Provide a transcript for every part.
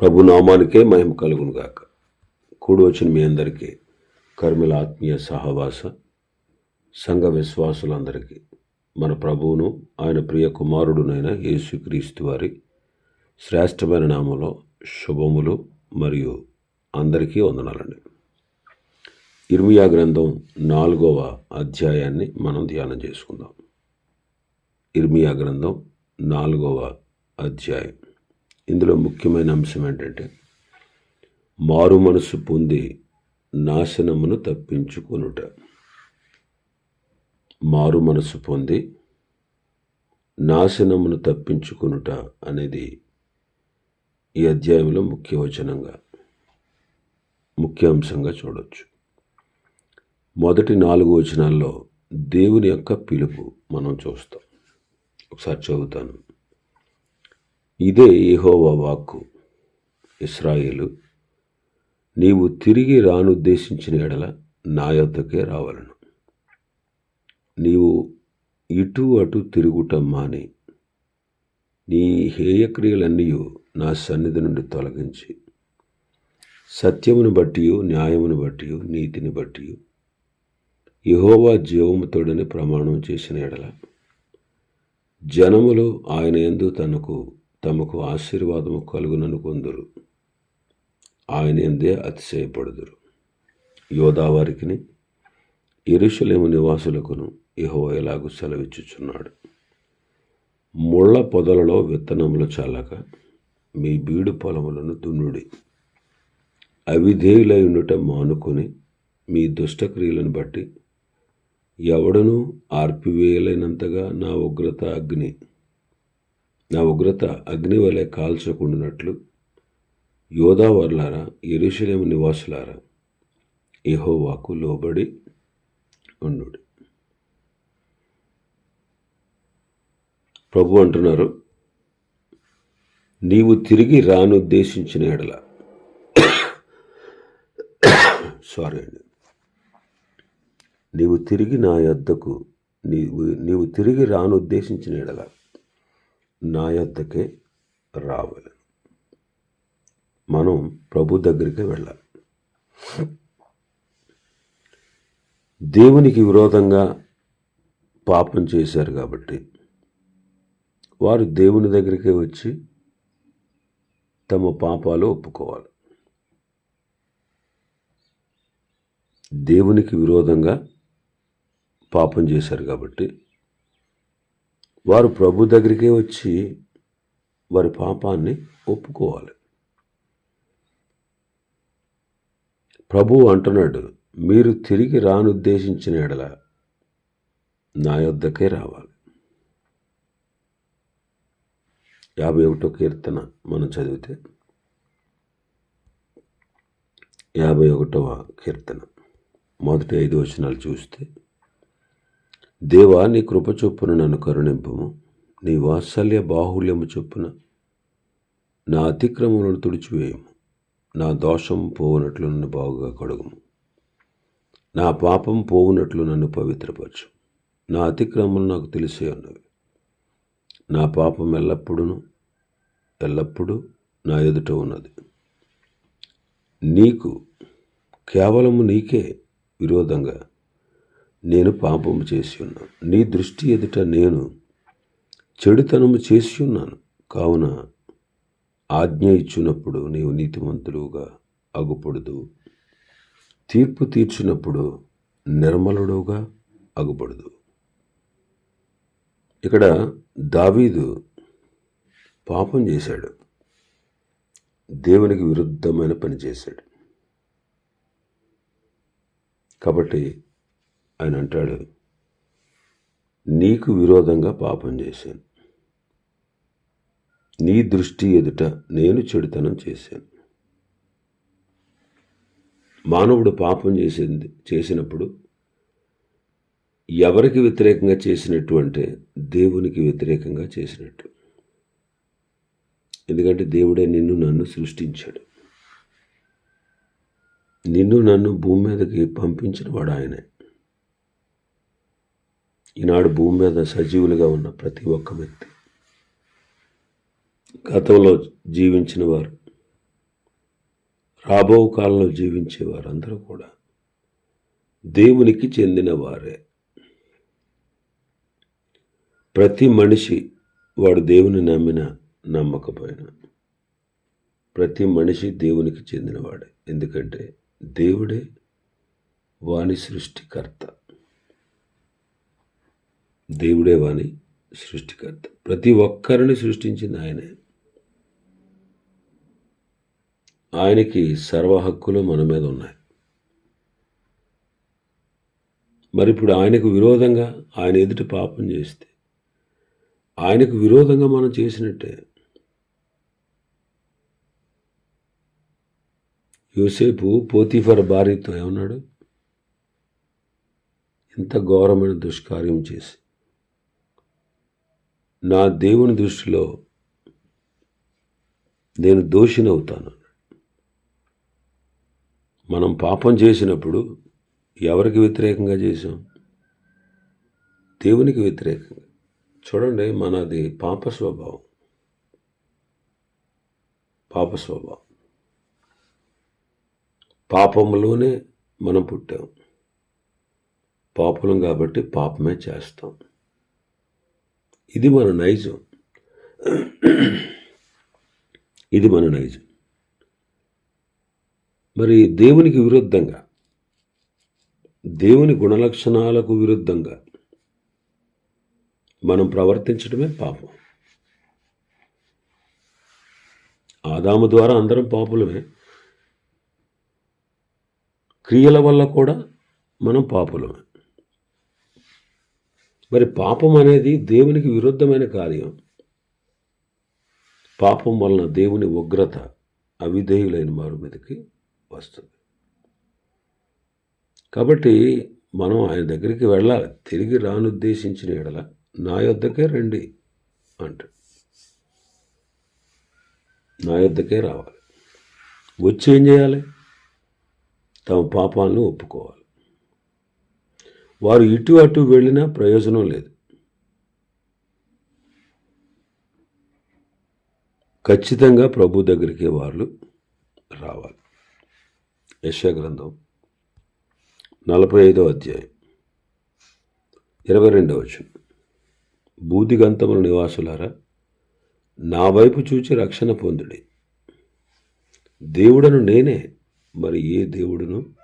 ప్రభు నామానికే మహిమ కలుగును గాక కూడి వచ్చిన మీ అందరికీ కర్మిల ఆత్మీయ సహవాస సంఘ విశ్వాసులందరికీ మన ప్రభువును ఆయన ప్రియ కుమారుడునైన యేసుక్రీస్తు వారి శ్రేష్టమైన నామంలో శుభములు మరియు అందరికీ వందనాలండి. ఇర్మియా గ్రంథం నాలుగవ అధ్యాయాన్ని మనం ధ్యానం చేసుకుందాం. ఇర్మియా గ్రంథం నాలుగవ అధ్యాయం. ఇందులో ముఖ్యమైన అంశం ఏంటంటే మారు మనసు పొంది నాశనమును తప్పించుకొనుట. మారు మనసు పొంది నాశనమును తప్పించుకొనుట అనేది ఈ అధ్యాయంలో ముఖ్య వచనంగా ముఖ్య అంశంగా చూడవచ్చు మొదటి నాలుగు వచనాల్లో దేవుని యొక్క పిలుపు మనం చూస్తాం. ఒకసారి చదువుతాను. ఇదే యెహోవా వాక్కు. ఇస్రాయేలు నీవు తిరిగి రానుద్దేశించిన ఎడల నా యొద్దకే రావలను. నీవు ఇటు అటు తిరుగుట మాని. నీ హేయక్రియలన్నీ నా సన్నిధి నుండి తొలగించి. సత్యమును బట్టి న్యాయమును బట్టి నీతిని బట్టి యహోవా జీవముతోడని ప్రమాణం చేసిన ఎడల జనములు ఆయన ఎందు తనకు తమకు ఆశీర్వాదము కలుగునను కొందరు. ఆయన ఎందే అతిశయపడుదురు. యోదావారికిని ఇరుషులేము నివాసులకును ఇహో ఎలాగూ సెలవిచ్చుచున్నాడు. ముళ్ళ పొదలలో విత్తనములు చాలక మీ బీడు పొలములను దున్నుడి. అవిధేయులై ఉండుట మానుకొని మీ దుష్టక్రియలను బట్టి ఎవడనూ ఆర్పివేయలేనంతగా నా ఉగ్రత అగ్ని. నా ఉగ్రత అగ్ని వలె కాల్చకుండానట్లు యోధావర్లారా ఎరుషలేము నివాసులారా ఇహోవాకు లోబడి ఉండు ప్రభు అంటున్నారు నీవు తిరిగి రానుద్దేశించిన ఎడల. సారీ అండి. నీవు తిరిగి నా యొద్దకు నీవు నీవు తిరిగి రానుద్దేశించిన ఎడల. నా యొద్దకే రావాలి. మనం ప్రభు దగ్గరికి వెళ్ళాలి. దేవునికి విరోధంగా పాపం చేశారు కాబట్టి వారు దేవుని దగ్గరికే వచ్చి తమ పాపాలు ఒప్పుకోవాలి. దేవునికి విరోధంగా పాపం చేశారు కాబట్టి వారు ప్రభు దగ్గరికే వచ్చి వారి పాపాన్ని ఒప్పుకోవాలి. ప్రభు అంటున్నాడు మీరు తిరిగి రానుద్దేశించిన ఎడల నా యొద్దకే రావాలి. యాభై ఒకటో కీర్తన మనం చదివితే యాభై ఒకటవ కీర్తన మొదటి ఐదు వచనాలు చూస్తే దేవా నీ కృప చొప్పున నన్ను కరుణింపము నీ వాత్సల్య బాహుల్యము చొప్పున నా అతిక్రమములను తుడిచివేయము. నా దోషం పోవునట్లు నన్ను బాగుగా కడుగుము. నా పాపం పోవునట్లు నన్ను పవిత్రపరచు. నా అతిక్రమం నాకు తెలిసే ఉన్నవి. నా పాపం ఎల్లప్పుడూ ఎల్లప్పుడూ నా ఎదుట ఉన్నది. నీకు కేవలము నీకే విరోధంగా నేను పాపము చేసి ఉన్నాను. నీ దృష్టి ఎదుట నేను చెడుతనము చేసి ఉన్నాను. కావున ఆజ్ఞ ఇచ్చినప్పుడు నీవు నీతిమంతులుగా అగుపడదు తీర్పు తీర్చినప్పుడు నిర్మలుడుగా అగుపడదు ఇక్కడ దావీదు పాపం చేశాడు. దేవునికి విరుద్ధమైన పని చేశాడు. కాబట్టి ఆయన అంటాడు నీకు విరోధంగా పాపం చేశాను. నీ దృష్టి ఎదుట నేను చెడుతనం చేశాను. మానవుడు పాపం చేసింది చేసినప్పుడు ఎవరికి వ్యతిరేకంగా చేసినట్టు అంటే దేవునికి వ్యతిరేకంగా చేసినట్టు. ఎందుకంటే దేవుడే నిన్ను నన్ను సృష్టించాడు. నిన్ను నన్ను భూమి మీదకి పంపించిన వాడు ఆయనే. ఈనాడు భూమి మీద సజీవులుగా ఉన్న ప్రతి ఒక్క వ్యక్తి. గతంలో జీవించిన వారు రాబో కాలంలో జీవించే వారందరూ కూడా దేవునికి చెందిన వారే. ప్రతి మనిషి వాడు దేవుని నమ్మిన నమ్మకపోయినా ప్రతి మనిషి దేవునికి చెందినవాడే. ఎందుకంటే దేవుడే వాని సృష్టికర్త. దేవుడే వాని సృష్టికర్త. ప్రతి ఒక్కరిని సృష్టించింది ఆయనే. ఆయనకి సర్వ హక్కులు మన మీద ఉన్నాయి. మరి ఇప్పుడు ఆయనకు విరోధంగా ఆయన ఎదుటి పాపం చేస్తే ఆయనకు విరోధంగా మనం చేసినట్టే యోసేపు పోతీఫర్ భార్యతో ఏమన్నాడు? ఇంత ఘోరమైన దుష్కార్యం చేసి నా దేవుని దృష్టిలో నేను దోషినవుతాను. మనం పాపం చేసినప్పుడు ఎవరికి వ్యతిరేకంగా చేసాం దేవునికి వ్యతిరేకంగా. చూడండి మనది పాప స్వభావం. పాప స్వభావం. పాపంలోనే మనం పుట్టాం. పాపులం కాబట్టి పాపమే చేస్తాం. ఇది మన నైజం. ఇది మన నైజం. మరి దేవునికి విరుద్ధంగా దేవుని గుణలక్షణాలకు విరుద్ధంగా మనం ప్రవర్తించడమే పాపం. ఆదాము ద్వారా అందరం పాపులమే. క్రియల వల్ల కూడా మనం పాపులమే. మరి పాపం అనేది దేవునికి విరుద్ధమైన కార్యం. పాపం వలన దేవుని ఉగ్రత అవిధేయులైన వారి మీదకి వస్తుంది. కాబట్టి మనం ఆయన దగ్గరికి వెళ్ళాలి. తిరిగి రానుద్దేశించిన ఎడల నా యొద్దకే రండి అంటాడు నా యొద్దకే రావాలి. వచ్చి ఏం చేయాలి? తమ పాపాలను ఒప్పుకోవాలి. వారు ఇటు అటు వెళ్ళినా ప్రయోజనం లేదు. ఖచ్చితంగా ప్రభు దగ్గరికి వాళ్ళు రావాలి. యశాగ్రంథం నలభై ఐదో అధ్యాయం ఇరవై రెండవ వచనం. బూదిగంతముల నివాసులారా నా వైపు చూచి రక్షణ పొందుడి. దేవుడను నేనే మరి ఏ దేవుడును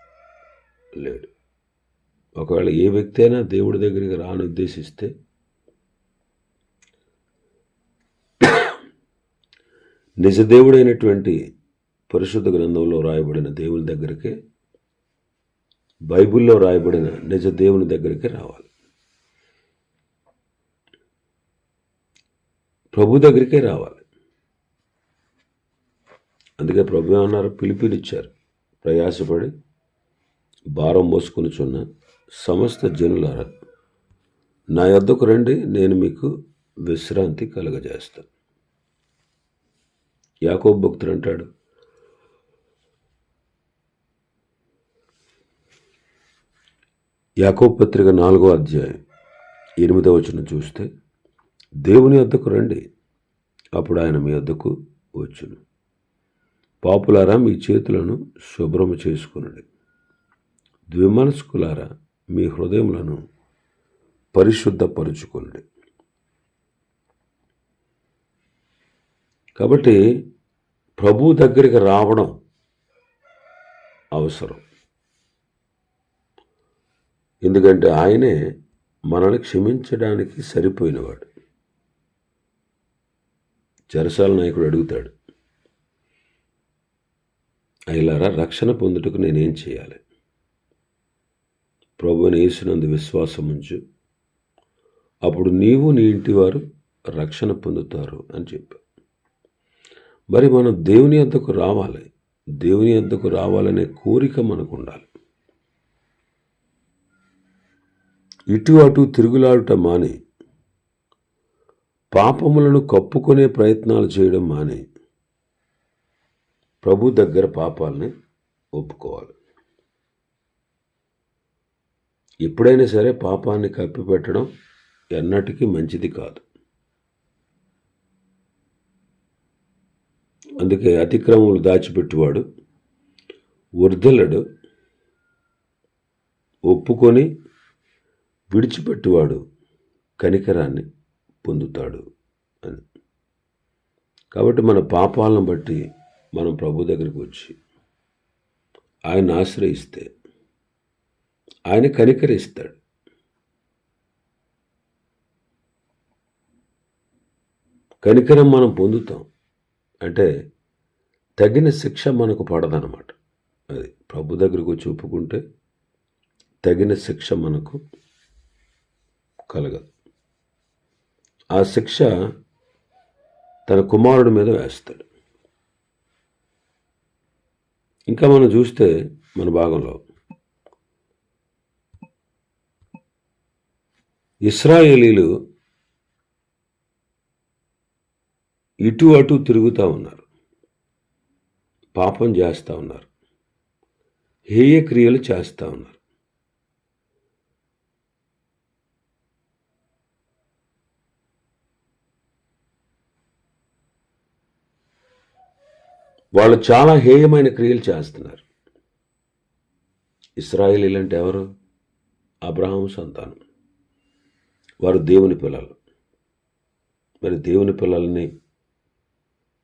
లేడు. ఒకవేళ ఏ వ్యక్తి అయినా దేవుడి దగ్గరికి రాను ఉద్దేశిస్తే నిజదేవుడైనటువంటి పరిశుద్ధ గ్రంథంలో రాయబడిన దేవుని దగ్గరికే బైబిల్లో రాయబడిన నిజ దేవుని దగ్గరికి రావాలి. ప్రభు దగ్గరికే రావాలి. అందుకే ప్రభు అన్నారు పిలిపినిచ్చారు. ప్రయాసపడి భారం మోసుకొని చున్నాను సమస్త జనులారా నా యొద్దకు రండి నేను మీకు విశ్రాంతి కలగజేస్తాను యాకోబ్ భక్తుడు అంటాడు యాకోబ్ పత్రిక నాలుగో అధ్యాయం ఎనిమిదో వచ్చిన చూస్తే దేవుని వద్దకు రండి అప్పుడు ఆయన మీ వద్దకు వచ్చును. పాపులారా మీ చేతులను శుభ్రము చేసుకునండి. ద్విమనస్కులారా మీ హృదయములను పరిశుద్ధపరుచుకోండి. కాబట్టి ప్రభు దగ్గరికి రావడం అవసరం. ఎందుకంటే ఆయనే మనల్ని క్షమించడానికి సరిపోయినవాడు. చెరసాల నాయకుడు అడుగుతాడు అయిలారా రక్షణ పొందుటకు నేనేం చేయాలి? ప్రభుని యేసునందు విశ్వాసం ఉంచు అప్పుడు నీవు నీ ఇంటి వారు రక్షణ పొందుతారు అని చెప్పారు. మరి మనం దేవుని అంతకు రావాలి. దేవుని అంతకు రావాలనే కోరిక మనకు ఉండాలి ఇటు అటు తిరుగులాడుట మాని. పాపములను కప్పుకునే ప్రయత్నాలు చేయడం మాని. ప్రభు దగ్గర పాపాలని ఒప్పుకోవాలి. ఎప్పుడైనా సరే పాపాన్ని కప్పిపెట్టడం ఎన్నటికీ మంచిది కాదు. అందుకే అతిక్రమములు దాచిపెట్టువాడు వర్ధలడు ఒప్పుకొని విడిచిపెట్టువాడు కనికరాన్ని పొందుతాడు అని. కాబట్టి మన పాపాలను బట్టి మనం ప్రభు దగ్గరికి వచ్చి ఆయన ఆశ్రయిస్తే ఆయన కనికరిస్తాడు. కనికరం మనం పొందుతాం. అంటే తగిన శిక్ష మనకు పడదనమాట అది ప్రభు దగ్గరకు చూపుకుంటే తగిన శిక్ష మనకు కలగదు. ఆ శిక్ష తన కుమారుడి మీద వేస్తాడు. ఇంకా మనం చూస్తే మన భాగంలో ఇస్రాయేలీలు ఇటు అటు తిరుగుతూ ఉన్నారు. పాపం చేస్తూ ఉన్నారు. హేయ క్రియలు చేస్తూ ఉన్నారు. వాళ్ళు చాలా హేయమైన క్రియలు చేస్తున్నారు. ఇస్రాయేలీలు అంటే ఎవరు? అబ్రహాం సంతానం. వారు దేవుని పిల్లలు. మరి దేవుని పిల్లల్ని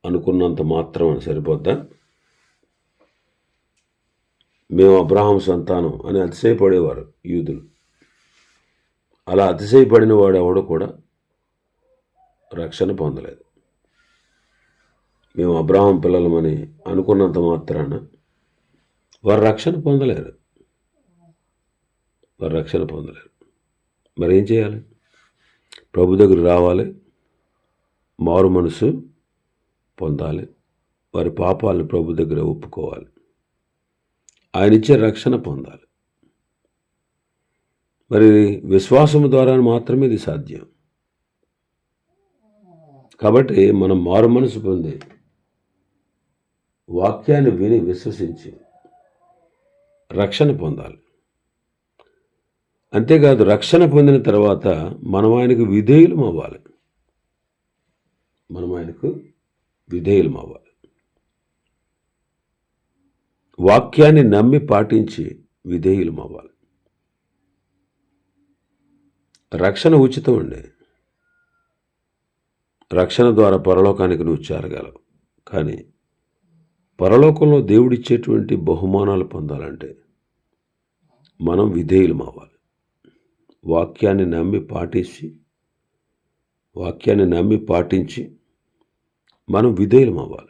అనుకున్నంత మాత్రం సరిపోద్దా? మేము అబ్రహాం సంతానం అని అతిశయపడేవారు యూదులు. అలా అతిశయపడిన వాడు ఎవడు కూడా రక్షణ పొందలేదు. మేము అబ్రహాం పిల్లలమని అనుకున్నంత మాత్రాన వారు రక్షణ పొందలేరు. వారు రక్షణ పొందలేరు. మరి ఏం చేయాలి? ప్రభు దగ్గర రావాలి. మారు మనసు పొందాలి. వారి పాపాలను ప్రభు దగ్గర ఒప్పుకోవాలి. ఆయన ఇచ్చే రక్షణ పొందాలి. మరి విశ్వాసము ద్వారా మాత్రమే ఇది సాధ్యం. కాబట్టి మనం మారు మనసు పొంది వాక్యాన్ని విని విశ్వసించి రక్షణ పొందాలి. అంతేకాదు రక్షణ పొందిన తర్వాత మనం ఆయనకు విధేయులం అవ్వాలి. మనం ఆయనకు విధేయులం అవ్వాలి. వాక్యాన్ని నమ్మి పాటించి విధేయులం అవ్వాలి. రక్షణ ఉచితం అండి. రక్షణ ద్వారా పరలోకానికి నువ్వు చేరగలవు. కానీ పరలోకంలో దేవుడిచ్చేటువంటి బహుమానాలు పొందాలంటే మనం విధేయులం అవ్వాలి. వాక్యాన్ని నమ్మి పాటించి వాక్యాన్ని నమ్మి పాటించి మనం విధేయులం అవ్వాలి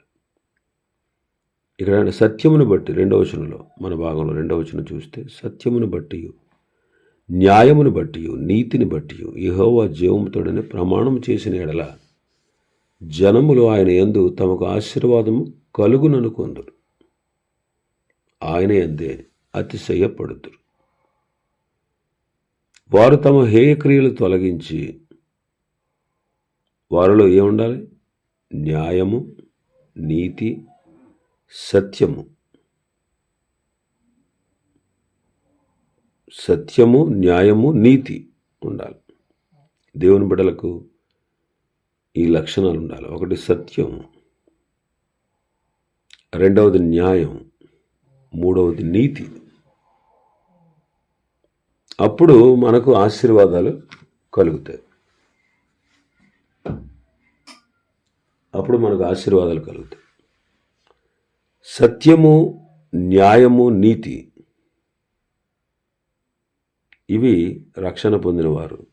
ఇక్కడ సత్యమును బట్టి రెండవ వచనంలో మన భాగంలో రెండవ వచనం చూస్తే సత్యమును బట్టి న్యాయమును బట్టి నీతిని బట్టి ఇహోవా జీవముతోడని ప్రమాణం చేసిన ఎడల జనములు ఆయన ఎందు తమకు ఆశీర్వాదము కలుగుననుకొందురు. ఆయన ఎందే అతిశయపడుతురు వారు తమ హేయక్రియలు తొలగించి వారిలో ఏముండాలి? న్యాయము నీతి సత్యము. సత్యము న్యాయము నీతి ఉండాలి. దేవుని బిడ్డలకు ఈ లక్షణాలు ఉండాలి. ఒకటి సత్యం రెండవది న్యాయం మూడవది నీతి. అప్పుడు మనకు ఆశీర్వాదాలు కలుగుతాయి. అప్పుడు మనకు ఆశీర్వాదాలు కలుగుతాయి. సత్యము న్యాయము నీతి ఇవి రక్షణ పొందినవారు.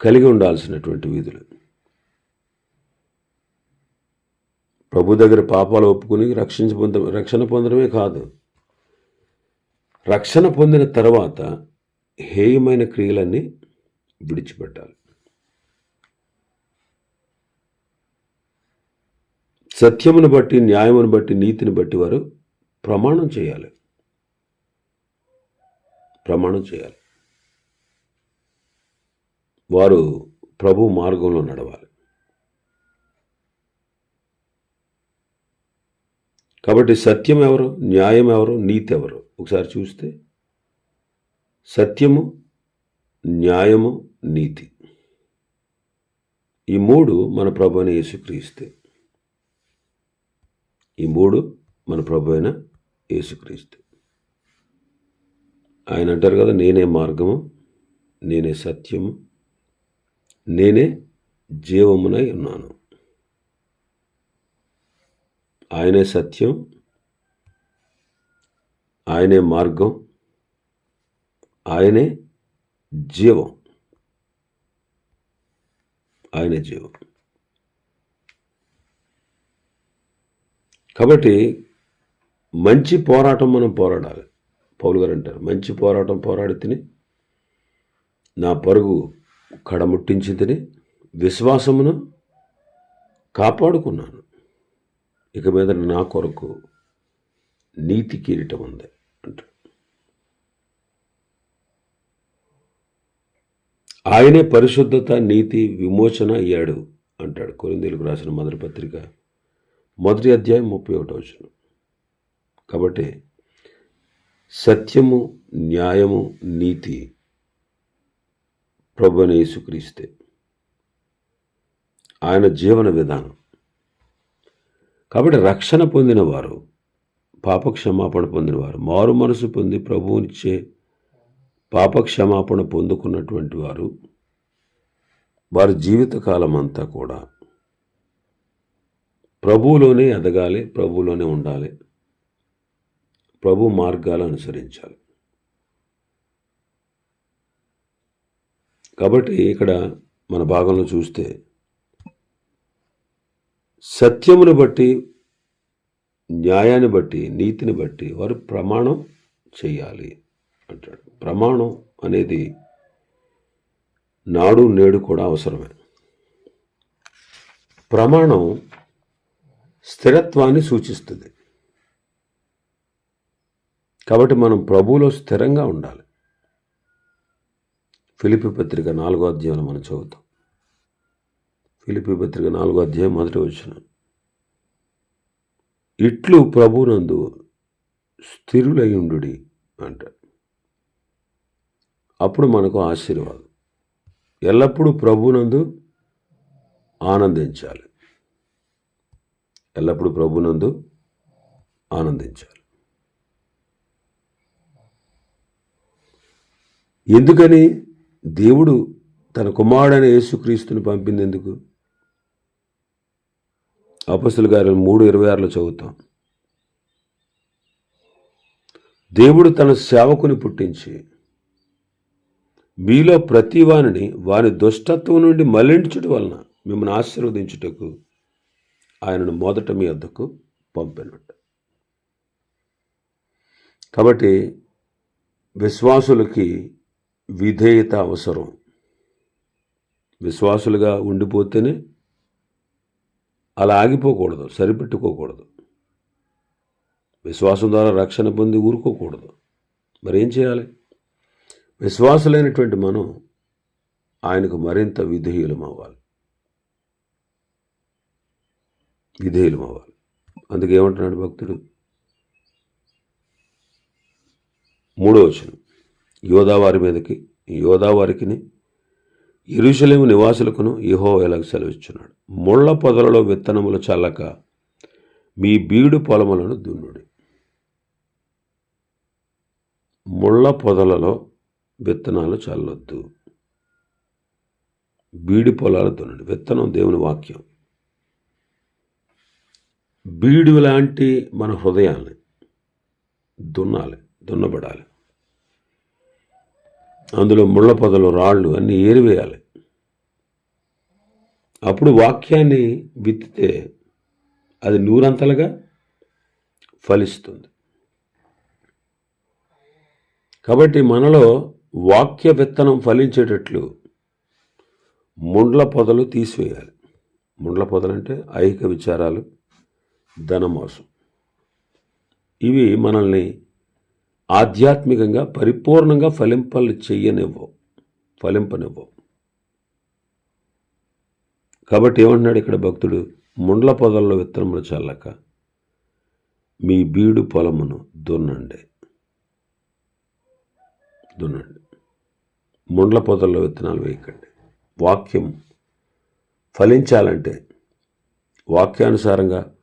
కలిగి ఉండాల్సినటువంటి విధులు. ప్రభు దగ్గర పాపాలు ఒప్పుకుని రక్షించ పొంద రక్షణ పొందడమే కాదు. రక్షణ పొందిన తర్వాత హేయమైన క్రియలన్నీ విడిచిపెట్టాలి. సత్యమును బట్టి న్యాయమును బట్టి నీతిని బట్టి వారు ప్రమాణం చేయాలి. ప్రమాణం చేయాలి. వారు ప్రభు మార్గంలో నడవాలి. కాబట్టి సత్యం ఎవరు? న్యాయం ఎవరు? నీతి ఎవరు? ఒకసారి చూస్తే సత్యము న్యాయము నీతి. ఈ మూడు మన ప్రభుని యేసుక్రీస్తే. ఈ మూడు మన ప్రభు అయిన యేసుక్రీస్తు. ఆయన అంటారు కదా నేనే మార్గము నేనే సత్యము నేనే జీవమునై ఉన్నాను. ఆయనే సత్యం ఆయనే మార్గం ఆయనే జీవం. ఆయనే జీవం. కాబట్టి మంచి పోరాటం మనం పోరాడాలి. పౌలు గారు అంటారు మంచి పోరాటం పోరాడి తిని నా పరుగు కడముట్టించి తిని విశ్వాసమును కాపాడుకున్నాను. ఇక మీద నా కొరకు నీతి కిరీటం ఉంది. ఆయనే పరిశుద్ధత నీతి విమోచన అయ్యాడు అంటాడు. కొరిందేలకు రాసిన మొదటి పత్రిక మొదటి అధ్యాయం ముప్పై ఒకటో వచ్చిన కాబట్టి సత్యము న్యాయము నీతి ప్రభుని యేసుక్రీస్తే. ఆయన జీవన విధానం. కాబట్టి రక్షణ పొందిన వారు పాప క్షమాపణ పొందినవారు. మారు మనసు పొంది ప్రభువునిచ్చే పాప క్షమాపణ పొందుకున్నటువంటి వారు వారి జీవితకాలం అంతా కూడా ప్రభువులోనే ఎదగాలి ప్రభువులోనే ఉండాలి. ప్రభు మార్గాలు అనుసరించాలి. కాబట్టి ఇక్కడ మన భాగంలో చూస్తే సత్యమును బట్టి న్యాయాన్ని బట్టి నీతిని బట్టి వారు ప్రమాణం చేయాలి అంటాడు. ప్రమాణం అనేది నాడు నేడు కూడా అవసరమే. ప్రమాణం స్థిరత్వాన్ని సూచిస్తుంది. కాబట్టి మనం ప్రభువులో స్థిరంగా ఉండాలి. ఫిలిపి పత్రిక నాలుగో అధ్యాయంలో మనం చదువుతాం. ఫిలిపి పత్రిక నాలుగో అధ్యాయం మొదటి వచ్చిన ఇట్లు ప్రభునందు స్థిరులయుండు అంట. అప్పుడు మనకు ఆశీర్వాదం. ఎల్లప్పుడూ ప్రభునందు ఆనందించాలి. ఎల్లప్పుడూ ప్రభునందు ఆనందించాలి. ఎందుకని? దేవుడు తన కుమారుడైన యేసుక్రీస్తుని పంపింది ఎందుకు అపస్తుల గారు మూడు ఇరవై ఆరులో చదువుతాం. దేవుడు తన సేవకుని పుట్టించి మీలో ప్రతి వానిని వారి దుష్టత్వం నుండి మళ్ళించుట వలన మిమ్మల్ని ఆశీర్వదించుటకు ఆయనను మొదట మీ వద్దకు పంపినట్టు. కాబట్టి విశ్వాసులకి విధేయత అవసరం. విశ్వాసులుగా ఉండిపోతేనే అలా ఆగిపోకూడదు సరిపెట్టుకోకూడదు. విశ్వాసం ద్వారా రక్షణ పొంది ఊరుకోకూడదు. మరి ఏం చేయాలి? విశ్వాసులైనటువంటి మనం ఆయనకు మరింత విధేయులం అవ్వాలి విధేయులం అవ్వాలి అందుకే ఏమంటున్నాడు భక్తుడు? మూడో వచనం. యోధావారి మీదకి యోధావారికిని ఇరుషలేము నివాసులకును యహో ఎలాగ సెలవిచ్చున్నాడు. ముళ్ళ పొదలలో విత్తనములు చల్లక మీ బీడు పొలములను దున్నుడి. ముళ్ళ పొదలలో విత్తనాలు చల్లొద్దు. బీడి పొలాలు దున్నండి. విత్తనం దేవుని వాక్యం. బీడు లాంటి మన హృదయాన్ని దున్నాలి దున్నబడాలి. అందులో ముళ్ళ పొదలు రాళ్ళు అన్నీ ఏరివేయాలి. అప్పుడు వాక్యాన్ని విత్తితే అది నూరంతలుగా ఫలిస్తుంది. కాబట్టి మనలో వాక్య విత్తనం ఫలించేటట్లు ముండ్ల పొదలు తీసివేయాలి. ముండ్ల పొదలంటే ఐహిక విచారాలు ధనమోసం. ఇవి మనల్ని ఆధ్యాత్మికంగా పరిపూర్ణంగా ఫలింపలు చెయ్యనివ్వవు ఫలింపనివ్వవు కాబట్టి ఏమంటున్నాడు ఇక్కడ భక్తుడు? ముండ్ల పొదల్లో విత్తనములు చల్లక మీ బీడు పొలమును దున్నండి. దున్నండి. ముండ్ల పొదల్లో విత్తనాలు వేయకండి. వాక్యం ఫలించాలంటే వాక్యానుసారంగా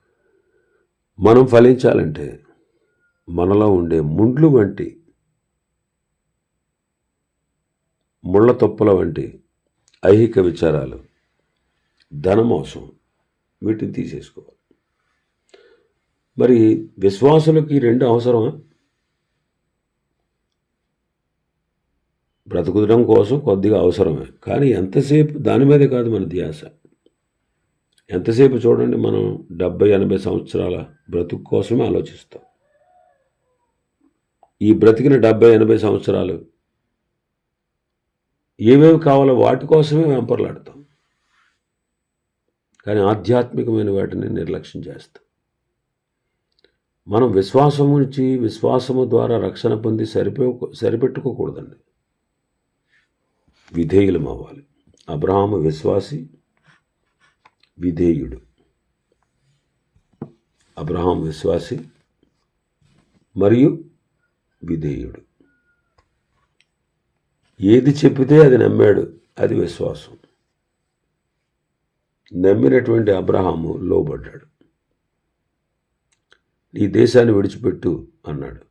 మనం ఫలించాలంటే మనలో ఉండే ముండ్లు వంటి ముళ్ళ తొప్పుల వంటి ఐహిక విచారాలు ధనమోసం వీటిని తీసేసుకోవాలి. మరి విశ్వాసులకి రెండు అవసరమా? బ్రతుకుదడం కోసం కొద్దిగా అవసరమే. కానీ ఎంతసేపు దాని మీదే కాదు మన ధ్యాస. ఎంతసేపు చూడండి మనం డెబ్బై ఎనభై సంవత్సరాల బ్రతుకు కోసమే ఆలోచిస్తాం. ఈ బ్రతికిన డెబ్బై ఎనభై సంవత్సరాలు ఏమేమి కావాలో వాటి కోసమే వెంపర్లాడతాం కానీ ఆధ్యాత్మికమైన వాటిని నిర్లక్ష్యం చేస్తాం. మనం విశ్వాసం నుంచి విశ్వాసము ద్వారా రక్షణ పొంది సరిపో సరిపెట్టుకోకూడదండి. విధేయులం అవ్వాలి. అబ్రహాము విశ్వాసి విధేయుడు. అబ్రహాం విశ్వాసి మరియు విధేయుడు. ఏది చెప్పితే అది నమ్మాడు అది విశ్వాసం. నమ్మినటువంటి అబ్రహాము లోబడ్డాడు. నీ దేశాన్ని విడిచిపెట్టు అన్నాడు.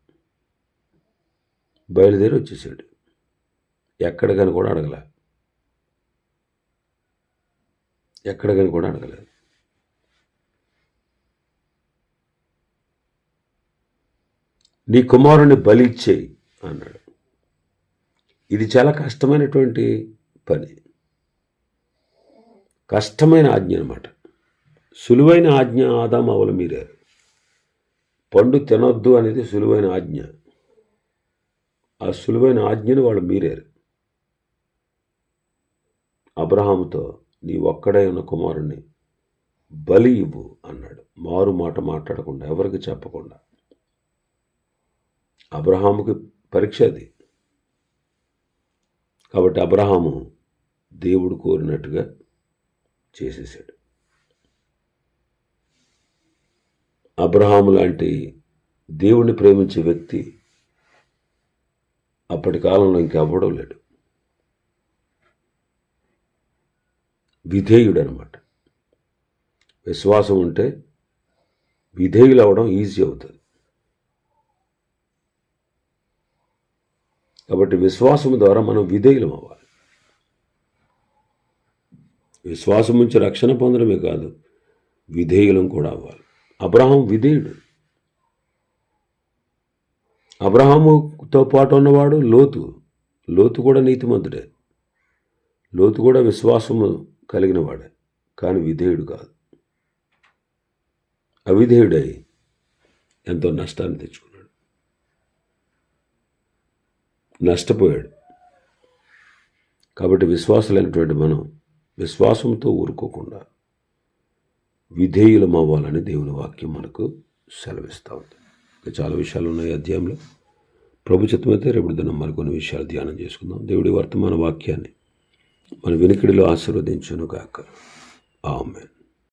బయలుదేరి వచ్చేసాడు. ఎక్కడికని కూడా అడగలే. ఎక్కడికని కూడా అడగలేదు. నీ కుమారుని బలిచ్చేయి అన్నాడు. ఇది చాలా కష్టమైనటువంటి పని. కష్టమైన ఆజ్ఞ అనమాట సులువైన ఆజ్ఞ ఆదాం అవలు మీరారు పండు తినొద్దు అనేది సులువైన ఆజ్ఞ. ఆ సులువైన ఆజ్ఞను వాళ్ళు మీరారు. అబ్రహాముతో నీ ఒక్కడే ఉన్న కుమారుణ్ణి బలి ఇవ్వు అన్నాడు. మారు మాట మాట్లాడకుండా ఎవరికి చెప్పకుండా. అబ్రహాముకి పరీక్ష అది. కాబట్టి అబ్రహాము దేవుడు కోరినట్టుగా చేసేసాడు. అబ్రహాము లాంటి దేవుణ్ణి ప్రేమించే వ్యక్తి అప్పటి కాలంలో ఇంకెవ్వడూ లేడు. విధేయుడు అనమాట విశ్వాసం ఉంటే విధేయులు అవ్వడం ఈజీ అవుతుంది. కాబట్టి విశ్వాసం ద్వారా మనం విధేయులం అవ్వాలి. విశ్వాసం నుంచి రక్షణ పొందడమే కాదు విధేయులం కూడా అవ్వాలి. అబ్రహాం విధేయుడు. అబ్రహాముతో పాటు ఉన్నవాడు లోతు. లోతు కూడా నీతిమంతుడే. లోతు కూడా విశ్వాసము కలిగిన వాడే కానీ విధేయుడు కాదు. అవిధేయుడై ఎంతో నష్టాన్ని తెచ్చుకుంటాడు నష్టపోయాడు. కాబట్టి విశ్వాసులైనటువంటి మనం విశ్వాసంతో ఊరుకోకుండా విధేయులం అవ్వాలని దేవుని వాక్యం మనకు సెలవిస్తూ ఉంది. ఇంకా చాలా విషయాలు ఉన్నాయి అధ్యాయంలో. ప్రభు చిత్తమైతే రేపు దినం మరికొన్ని విషయాలు ధ్యానం చేసుకుందాం. దేవుడి వర్తమాన వాక్యాన్ని మన వినికిడిలో ఆశీర్వదించును కాక ఆమెన్.